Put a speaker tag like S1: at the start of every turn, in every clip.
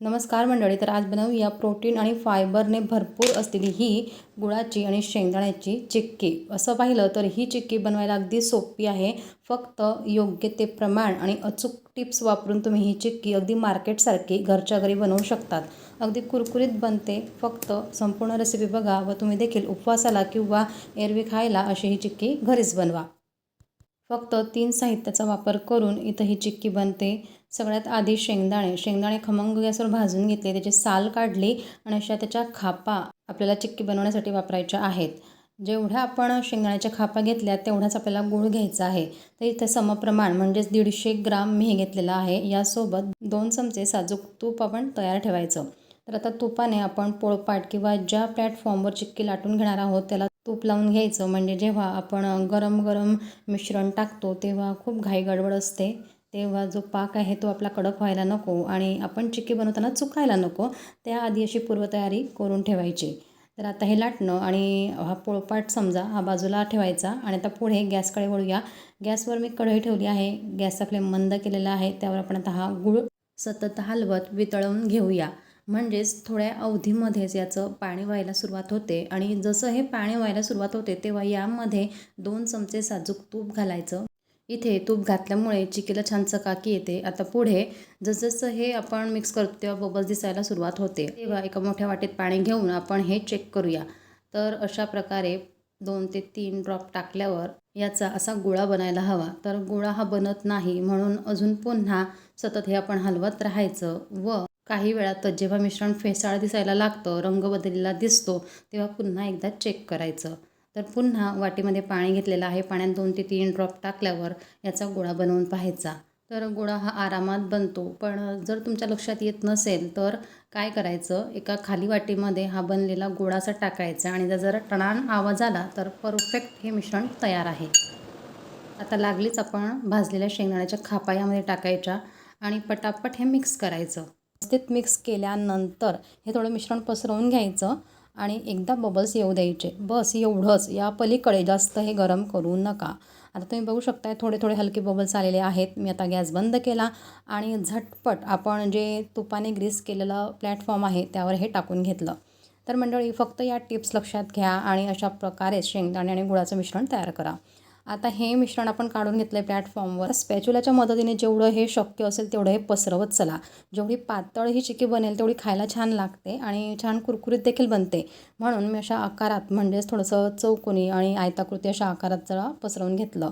S1: नमस्कार मंडळी तर आज बनवूया प्रोटीन आणि फायबरने भरपूर असलेली ही गुळाची आणि शेंगदाण्याची चिक्की. असं पाहिलं तर ही चिक्की बनवायला अगदी सोपी आहे. फक्त योग्य ते प्रमाण आणि अचूक टिप्स वापरून तुम्ही ही चिक्की अगदी मार्केटसारखी घरच्या घरी बनवू शकतात. अगदी कुरकुरीत बनते. फक्त संपूर्ण रेसिपी बघा व तुम्ही देखील उपवासाला किंवा एरवी खायला अशी ही चिक्की घरीच बनवा. फक्त तीन साहित्याचा वापर करून इथं ही चिक्की बनते. सगळ्यात आधी शेंगदाणे शेंगदाणे खमंग गॅसवर भाजून घेतले त्याची साल काढली आणि अशा त्याच्या खापा आपल्याला चिक्की बनवण्यासाठी वापरायच्या आहेत. जेवढ्या आपण शेंगदाण्याच्या खापा घेतल्या तेवढाच आपल्याला गूळ घ्यायचा आहे. तर इथे समप्रमाण म्हणजेच दीडशे ग्राम मी घेतलेला आहे. यासोबत दोन चमचे साजूक तूप आपण तयार ठेवायचं. तर आता तुपाने आपण पोळपाट किंवा ज्या प्लॅटफॉर्मवर चिक्की लाटून घेणार आहोत त्याला तूप लावून घ्यायचं. म्हणजे जेव्हा आपण गरम गरम मिश्रण टाकतो तेव्हा खूप घाई गडबड असते. तेव्हा जो पाक आहे तो आपला कडक व्हायला नको आणि आपण चिक्की बनवताना चुकायला नको. त्याआधी अशी पूर्वतयारी करून ठेवायची. तर आता हे लाटणं आणि हा पोळपाट समजा हा बाजूला ठेवायचा आणि आता पुढे गॅसकडे वळूया. गॅसवर मी कढई ठेवली आहे. गॅसचा फ्लेम मंद केलेला आहे. त्यावर आपण आता हा गूळ सतत हलवत वितळवून घेऊया. म्हणजेच थोड्या अवधीमध्येच याचं पाणी व्हायला सुरुवात होते. आणि जसं हे पाणी व्हायला सुरुवात होते तेव्हा यामध्ये दोन चमचे साजूक तूप घालायचं. इथे तूप घातल्यामुळे चिकीला छान चकाकी येते. आता पुढे जसजसं हे आपण मिक्स करतो तेव्हा बबल्स दिसायला सुरुवात होते. तेव्हा एका मोठ्या वाटीत पाणी घेऊन आपण हे चेक करूया. तर अशा प्रकारे दोन ते तीन ड्रॉप टाकल्यावर याचा असा गोळा बनायला हवा. तर गोळा हा बनत नाही म्हणून अजून पुन्हा सतत हे आपण हलवत राहायचं व काही वेळात जेव्हा मिश्रण फेसाळ दिसायला लागतं रंग बदललेला दिसतो तेव्हा पुन्हा एकदा चेक करायचं. तर पुन्हा वाटीमध्ये पाणी घेतलेलं आहे. पाण्यात दोन ते तीन ड्रॉप टाकल्यावर याचा गोळा बनवून पाहायचा. तर गोळा हा आरामात बनतो. पण जर तुमच्या लक्षात येत नसेल तर काय करायचं? एका खाली वाटीमध्ये हा बनलेला गोळासा टाकायचा आणि जर जरा टणान आवाज आला तर परफेक्ट हे मिश्रण तयार आहे. आता लागलीच आपण भाजलेल्या शेंगदाण्याच्या खापा यामध्ये टाकायच्या आणि पटापट हे मिक्स करायचं. व्यवस्थित मिक्स केल्यानंतर हे थोडं मिश्रण पसरवून घ्यायचं आणि एकदा बबल्स येऊ द्यायचे. बस एवढंच. या पलीकडे जास्त हे गरम करू नका. आता तुम्ही बघू शकताय थोडे थोडे हलके बबल्स आलेले आहेत. मी आता गॅस बंद केला आणि झटपट आपण जे तुपाने ग्रीस केलेलं प्लॅटफॉर्म आहे त्यावर हे टाकून घेतलं. तर मंडळी फक्त या टिप्स लक्षात घ्या आणि अशा प्रकारे शेंगदाणे आणि गुळाचं मिश्रण तयार करा. आता हे मिश्रण आपण काढून घेतलं आहे प्लॅटफॉर्मवर स्पॅच्युलाच्या मदतीने जेवढं हे शक्य असेल तेवढं हे पसरवत चला. जेवढी पातळ ही चिकी बनेल तेवढी खायला छान लागते आणि छान कुरकुरीत देखील बनते. म्हणून मी अशा आकारात म्हणजेच थोडंसं चौकोनी आणि आयताकृती अशा आकारात जरा पसरवून घेतलं.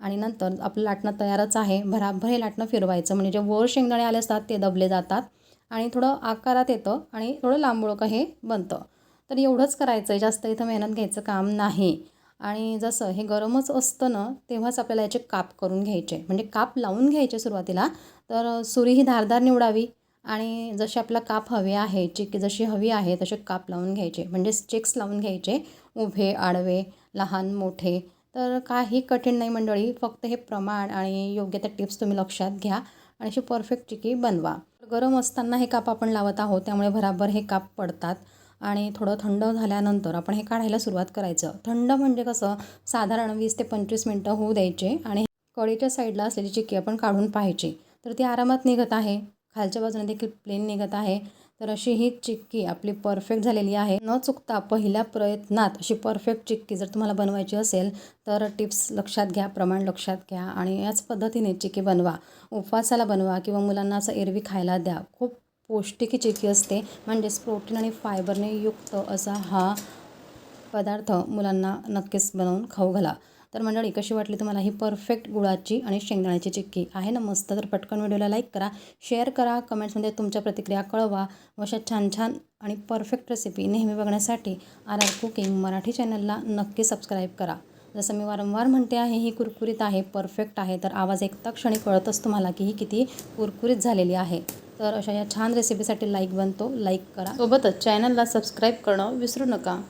S1: आणि नंतर आपलं लाटणं तयारच आहे. भराभर हे लाटणं फिरवायचं. म्हणजे जे वर शेंगदाणे आले असतात ते दबले जातात आणि थोडं आकारात येतं आणि थोडं लांबोळकं हे बनतं. तर एवढंच करायचं आहे जास्त इथं मेहनत घ्यायचं काम नाही. आणि जसं हे गरमच असतं ना तेव्हाच आपल्याला याचे काप करून घ्यायचे. म्हणजे काप लावून घ्यायचे सुरुवातीला तर सुरी ही धारदार निवडावी आणि जसे आपला काप हवे आहे चिकी जशी हवी आहे तसे काप लावून घ्यायचे. म्हणजे चेक्स लावून घ्यायचे उभे आडवे लहान मोठे. तर काही कठीण नाही मंडळी फक्त हे प्रमाण आणि योग्य त्या टिप्स तुम्ही लक्षात घ्या आणि अशी परफेक्ट चिकी बनवा. गरम असताना हे काप आपण लावत आहोत त्यामुळे भराभर हे काप पडतात. आणि थोडं थंड झाल्यानंतर आपण हे काढायला सुरुवात करायचं. थंड म्हणजे कसं? साधारण वीस ते पंचवीस मिनटं होऊ द्यायचे आणि कळीच्या साईडला असलेली चिक्की आपण काढून पाहायची. तर ती आरामात निघत आहे. खालच्या बाजूने देखील प्लेन निघत आहे. तर अशी ही चिक्की आपली परफेक्ट झालेली आहे. न चुकता पहिल्या प्रयत्नात अशी परफेक्ट चिक्की जर तुम्हाला बनवायची असेल तर टिप्स लक्षात घ्या प्रमाण लक्षात घ्या आणि याच पद्धतीने चिक्की बनवा. उपवासाला बनवा किंवा मुलांना असं एरवी खायला द्या. खूप पौष्टिक चिकी असते. म्हणजेच प्रोटीन आणि फायबरने युक्त असा हा पदार्थ मुलांना नक्कीच बनवून खाऊ घाला. तर मंडळी कशी वाटली तुम्हाला ही परफेक्ट गुळाची आणि शेंगदाण्याची चिक्की आहे ना मस्त? तर पटकन व्हिडिओला लाईक करा. शेअर करा. कमेंट्समध्ये तुमच्या प्रतिक्रिया कळवा. व अशा छान छान आणि परफेक्ट रेसिपी नेहमी बघण्यासाठी आर आर कुकिंग मराठी चॅनलला नक्की सबस्क्राईब करा. जसं मी वारंवार म्हणते आहे ही कुरकुरीत आहे परफेक्ट आहे. तर आवाज एकता क्षणी कळतच तुम्हाला की ही किती कुरकुरीत झालेली आहे. तर अशा या छान रेसिपीसाठी लाईक बनतो लाईक करा. सोबतच चॅनलला सबस्क्राईब करणं विसरू नका.